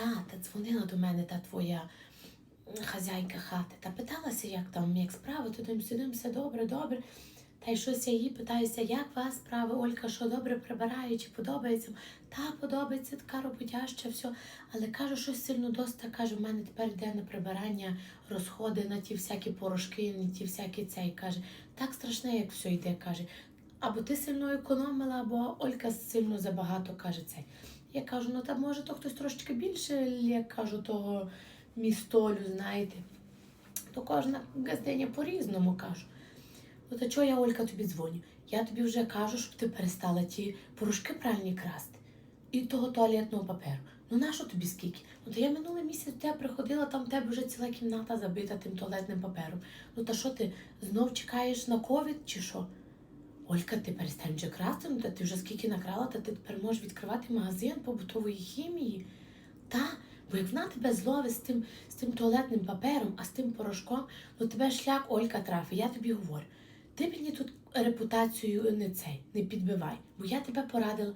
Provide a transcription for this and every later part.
Та, та дзвонила до мене та твоя хазяйка хати, та питалася, як там, як справи, то дим сидим, все добре, добре. Та й щось я її питаюся, як вас справи, Олька, що добре прибирає, чи подобається? Та подобається, така роботяща, все. Але кажу, щось сильно доста, каже, в мене тепер йде на прибирання розходи на ті всякі порошки, на ті всякі цей. Каже, так страшне, як все йде, каже. Або ти сильно економила, або Олька сильно забагато каже цей. Я кажу, ну та може то хтось трошечки більше, як кажу, того містолю, знаєте. То кожна газдиня по-різному кажу. Ну то чого я, Олька, тобі дзвоню? Я тобі вже кажу, щоб ти перестала ті порошки пральні красти і того туалетного паперу. Ну нащо тобі скільки? Ну то я минулий місяць тебе приходила, там в тебе вже ціла кімната забита тим туалетним папером. Ну та що ти знов чекаєш на ковід чи що? Олька, ти перестань вже красти, ну та ти вже скільки накрала, та ти тепер можеш відкривати магазин побутової хімії. Та, бо як вона тебе зловить з тим, з тим туалетним папером, а з тим порошком, ну тебе шлях Олька трафить, я тобі говорю. Ти мені тут репутацію не цей, не підбивай, бо я тебе порадила.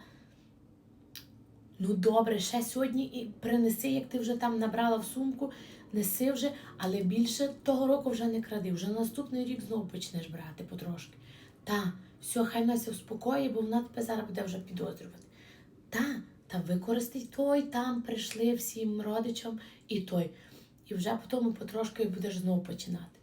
Ну добре, ще сьогодні і принеси, як ти вже там набрала в сумку, неси вже, але більше того року вже не кради. Вже наступний рік знову почнеш брати потрошки. Та, все, хай вона ся успокоїть, бо вона тебе зараз буде вже підозрювати. Та, та використай той, там прийшли всім родичам і той. І вже потім потрошки будеш знову починати.